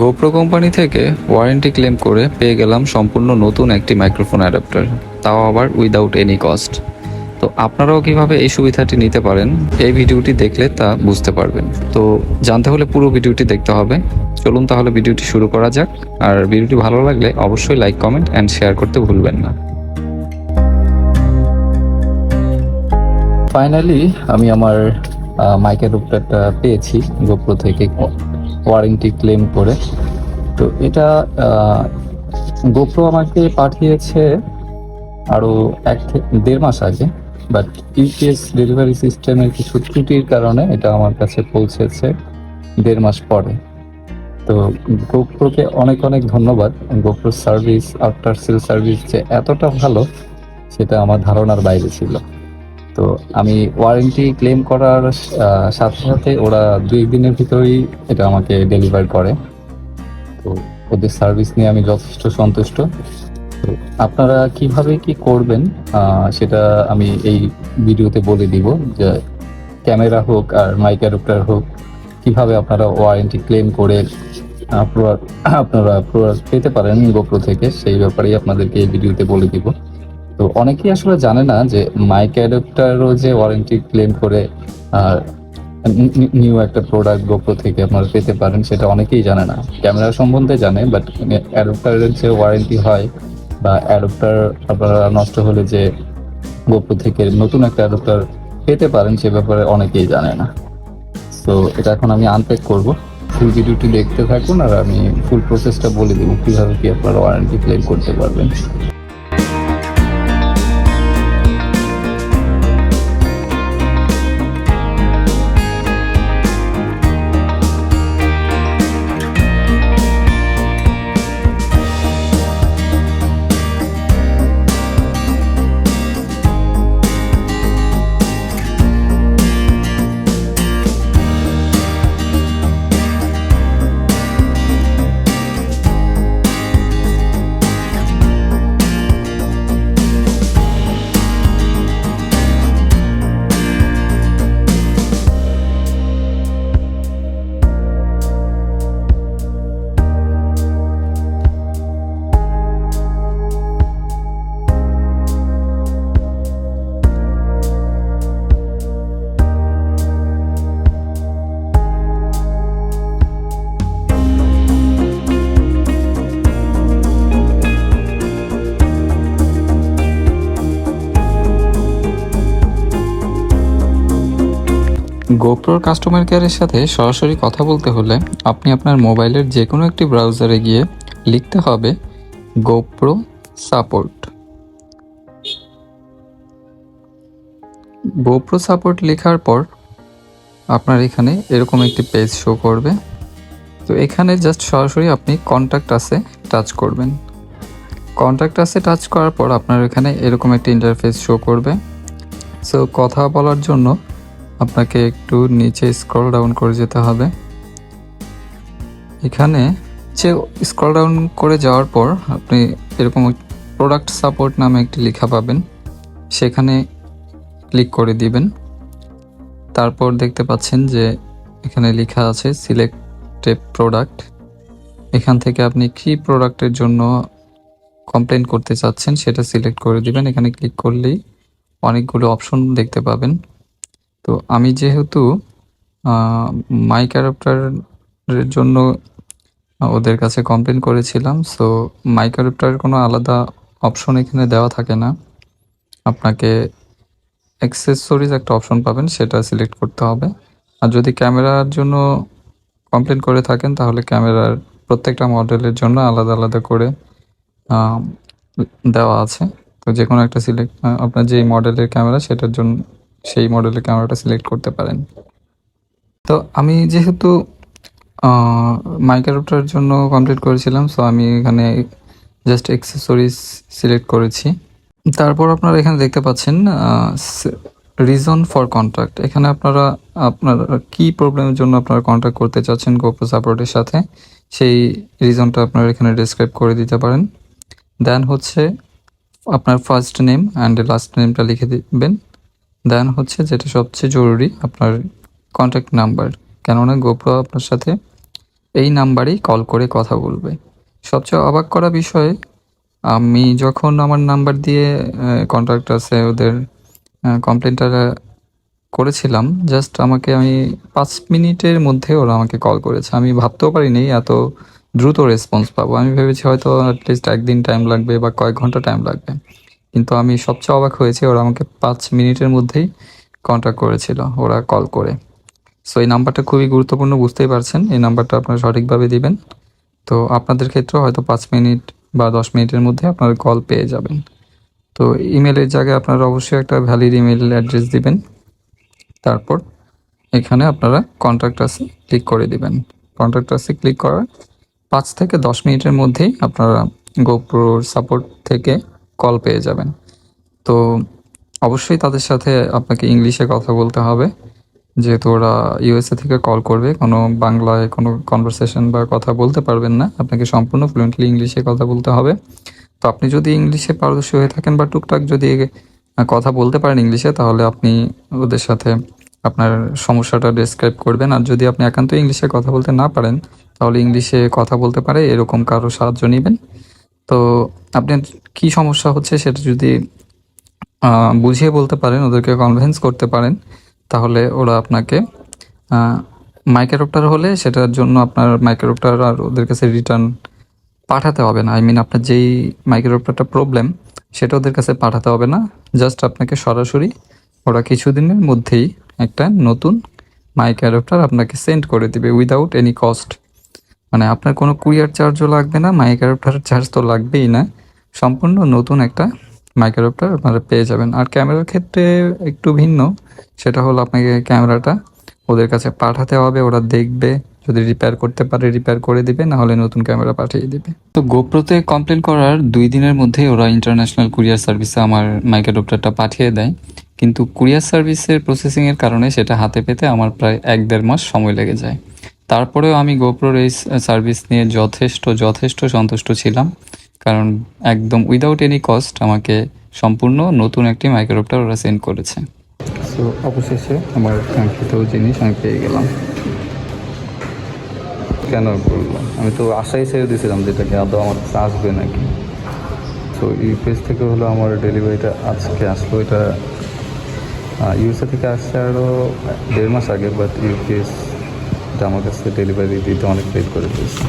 GoPro company থেকে warranty claim করে পেয়ে গেলাম সম্পূর্ণ নতুন একটি মাইক্রোফোন অ্যাডাপ্টার তাও আবার উইদাউট এনি কস্ট তো আপনারাও কীভাবে এই সুবিধাটি নিতে পারেন, এই ভিডিওটি দেখলে তা বুঝতে পারবেন। তো জানতে হলে পুরো ভিডিওটি দেখতে হবে। চলুন তাহলে ভিডিওটি শুরু করা যাক। আর ভিডিওটি ভালো লাগলে অবশ্যই লাইক কমেন্ট অ্যান্ড শেয়ার করতে ভুলবেন না। ফাইনালি আমি আমার মাইকের রূপটা পেয়েছি গোপ্রো থেকে। ওয়ারেন্টি ক্লেম করে। তো এটা গোপ্রো আমাকে পাঠিয়েছে আরও এক দেড় মাস আগে। বাট ইউপিএস ডেলিভারি সিস্টেমের কিছু ত্রুটির কারণে এটা আমার কাছে পৌঁছেছে দেড় মাস পরে। তো গোপ্রোকে অনেক অনেক ধন্যবাদ। GoPro service after sale service যে এতটা ভালো, সেটা আমার ধারণার বাইরে ছিল। তো আমি ওয়ারেন্টি ক্লেম করার সাথে সাথে ওরা দুই দিনের ভিতরেই এটা আমাকে ডেলিভার করে। তো ওদের সার্ভিস নিয়ে আমি যথেষ্ট সন্তুষ্ট। তো আপনারা কীভাবে কি করবেন সেটা আমি এই ভিডিওতে বলে দিব যে ক্যামেরা হোক আর মাইক অ্যাডাপ্টার হোক, কীভাবে আপনারা ওয়ারেন্টি ক্লেম করে আপনারা product পেতে পারেন গোপ্রো থেকে, সেই ব্যাপারেই আপনাদেরকে এই ভিডিওতে বলে দিব। তো অনেকেই আসলে জানে না যে মাইক অ্যাডাপ্টারও যে ওয়ারেন্টি ক্লেম করে নিউ একটা প্রোডাক্ট গোপ্রো থেকে আপনারা পেতে পারেন, সেটা অনেকেই জানে না। ক্যামেরা সম্বন্ধে জানে বাট অ্যাডাপ্টারের যে ওয়ারেন্টি হয় বা অ্যাডাপ্টার আপনারা নষ্ট হলে যে গোপ্রো থেকে নতুন একটা অ্যাডাপ্টার পেতে পারেন, সে ব্যাপারে অনেকেই জানে না। তো এটা এখন আমি আনপ্যাক করব। ফুল ভিডিওটি দেখতে থাকুন, আর আমি ফুল প্রসেসটা বলে দেবো, কীভাবে কি আপনারা ওয়ারেন্টি ক্লেম করতে পারবেন। গোপ্রোর কাস্টমার কেয়ারের সাথে সরাসরি কথা বলতে হলে আপনি আপনার মোবাইলের যে কোনো একটি ব্রাউজারে গিয়ে লিখতে হবে গোপ্রো সাপোর্ট গোপ্রো সাপোর্ট লেখার পর আপনার এখানে এরকম একটি পেজ শো করবে। তো এখানে জাস্ট সরাসরি আপনি কন্ট্যাক্ট আছে টাচ করবেন। কন্ট্যাক্ট আছে টাচ করার পর আপনার এখানে এরকম একটি ইন্টারফেস শো করবে। সো কথা বলার জন্য আপনাকে একটু নিচে স্ক্রল ডাউন করে যেতে হবে। এখানে যে স্ক্রল ডাউন করে যাওয়ার পর আপনি এরকম প্রোডাক্ট সাপোর্ট নামে একটি লেখা পাবেন। সেখানে ক্লিক করে দিবেন। তারপর দেখতে পাচ্ছেন যে এখানে লেখা আছে সিলেক্ট প্রোডাক্ট এখান থেকে আপনি কি প্রোডাক্টের জন্য কমপ্লেন করতে চাচ্ছেন সেটা সিলেক্ট করে দিবেন। এখানে ক্লিক করলেই অনেকগুলো অপশন দেখতে পাবেন। তো আমি যেহেতু মাইক অ্যাডাপ্টারের জন্য ওদের কাছে কমপ্লেন করেছিলাম সো মাইক অ্যাডাপ্টারের কোনো আলাদা অপশন এখানে দেওয়া থাকে না। আপনাকে অ্যাক্সেসরিজ একটা অপশন পাবেন, সেটা সিলেক্ট করতে হবে। আর যদি ক্যামেরার জন্য কমপ্লেন করে থাকেন, তাহলে ক্যামেরার প্রত্যেকটা মডেলের জন্য আলাদা আলাদা করে দেওয়া আছে। তো যে কোনো একটা সিলেক্ট আপনার যেই মডেলের ক্যামেরা, সেটার জন্য সেই মডেলের ক্যামেরাটা সিলেক্ট করতে পারেন। তো আমি যেহেতু মাইক্রোটার জন্য কমপ্লিট করেছিলাম সো আমি এখানে জাস্ট অ্যাক্সেসরিজ সিলেক্ট করেছি। তারপর আপনারা এখানে দেখতে পাচ্ছেন রিজন ফর কন্ট্যাক্ট এখানে আপনারা, আপনার কি প্রবলেমের জন্য আপনারা কন্ট্যাক্ট করতে চাচ্ছেন গোপ্রো সাপোর্টের সাথে, সেই রিজনটা আপনারা এখানে ডিসক্রাইব করে দিতে পারেন। দেন হচ্ছে আপনার ফার্স্ট নেম অ্যান্ড লাস্ট নেমটা লিখে দিবেন। দেন হচ্ছে যেটা সবচেয়ে জরুরি, আপনার কন্ট্যাক্ট নাম্বার কেননা গোপ্রো আপনার সাথে এই নাম্বারেই কল করে কথা বলবে। সবচেয়ে অবাক করা বিষয়, আমি যখন আমার নাম্বার দিয়ে কন্ট্রাক্টার্সে ওদের কমপ্লেনটা করেছিলাম জাস্ট আমাকে আমি পাঁচ মিনিটের মধ্যে ওরা আমাকে কল করেছে। আমি ভাবতেও পারিনি এত দ্রুত রেসপন্স পাবো। আমি ভেবেছি হয়তো অ্যাটলিস্ট একদিন টাইম লাগবে বা কয়েক ঘণ্টা টাইম লাগবে। কিন্তু আমি সবচেয়ে অবাক হয়েছি, ওরা আমাকে পাঁচ মিনিটের মধ্যেই কন্ট্যাক্ট করেছিল, ওরা কল করে। সো এই নাম্বারটা খুবই গুরুত্বপূর্ণ, বুঝতেই পারছেন। এই নাম্বারটা আপনারা সঠিকভাবে দিবেন। তো আপনাদের ক্ষেত্রেও হয়তো পাঁচ মিনিট বা দশ মিনিটের মধ্যে আপনারা কল পেয়ে যাবেন। তো ইমেলের জায়গায় আপনারা অবশ্যই একটা ভ্যালিড ইমেল অ্যাড্রেস দিবেন। তারপর এখানে আপনারা কন্ট্যাক্ট আসে ক্লিক করে দিবেন। কন্ট্যাক্ট ক্লিক করার পাঁচ থেকে দশ মিনিটের মধ্যেই আপনারা গোপ্রোর সাপোর্ট থেকে কল পেয়ে যাবেন। তো অবশ্যই তাদের সাথে আপনাকে ইংলিশে কথা বলতে হবে। যেহেতু ওরা ইউএসএ থেকে কল করবে, কোনো বাংলায় কোনো কনভারসেশন বা কথা বলতে পারবেন না। আপনাকে সম্পূর্ণ ফ্লুয়েন্টলি ইংলিশে কথা বলতে হবে। তো আপনি যদি ইংলিশে পারদর্শী হয়ে থাকেন বা টুকটাক যদি কথা বলতে পারেন ইংলিশে তাহলে আপনি ওদের সাথে আপনার সমস্যাটা ডেসক্রাইব করবেন। আর যদি আপনি একান্ত ইংলিশে কথা বলতে না পারেন, তাহলে ইংলিশে কথা বলতে পারে, এরকম কারও সাহায্য নেবেন। তো আপনার কি সমস্যা হচ্ছে সেটা যদি বুঝিয়ে বলতে পারেন, ওদেরকে কনভিন্স করতে পারেন, তাহলে ওরা আপনাকে মাইক্রোপ্টার হলে সেটার জন্য আপনার মাইক্রোপ্টার আর ওদের কাছে রিটার্ন পাঠাতে হবে না। আই মিন আপনার যেই মাইক্রোপ্টারটা প্রবলেম সেটা ওদের কাছে পাঠাতে হবে না। জাস্ট আপনাকে সরাসরি ওরা কিছুদিনের মধ্যেই একটা নতুন মাইক্রোপ্টার আপনাকে সেন্ড করে দিবে উইদাউট এনি কস্ট মানে আপনার কোনো কুরিয়ার চার্জও লাগবে না মাইক্রোপ্টার চার্জ তো লাগবেই না। সম্পূর্ণ নতুন একটা মাইক্রোপ্টার আপনারা পেয়ে যাবেন। আর ক্যামেরার ক্ষেত্রে একটু ভিন্ন, সেটা হলো আপনাকে ক্যামেরাটা ওদের কাছে পাঠাতে হবে, ওরা দেখবে, যদি রিপেয়ার করতে পারে রিপেয়ার করে দিবে না হলে নতুন ক্যামেরা পাঠিয়ে দিবে। তো গোপ্রোতে কমপ্লেন করার দুই দিনের মধ্যেই ওরা ইন্টারন্যাশনাল কুরিয়ার সার্ভিসে আমার মাইক্রোডপ্টারটা পাঠিয়ে দেয়। কিন্তু কুরিয়ার সার্ভিসের প্রসেসিংয়ের কারণে সেটা হাতে পেতে আমার প্রায় এক দেড় মাস সময় লেগে যায়। তারপরেও আমি গোপ্রোর এই সার্ভিস নিয়ে যথেষ্ট যথেষ্ট সন্তুষ্ট ছিলাম। কারণ একদম উইদাউট এনি কস্ট আমাকে সম্পূর্ণ নতুন একটি মাইক্রোপ্টার ওরা সেন্ড করেছে। সো অবশেষে আমার কাঙ্ক্ষিত জিনিস আমি পেয়ে গেলাম। কেন করল আমি তো আশাই ছেড়ে দিয়েছিলাম যেটাকে আদৌ আমার কাছে আসবে নাকি। সো ইউপিএস থেকে হলো আমার ডেলিভারিটা আজকে আসলো। এটা ইউএসএ থেকে আসছে আরও দেড় মাস আগে বাট ইউপিএস আমার কাছে ডেলিভারি দিতে অনেক লেট করে দিয়েছে।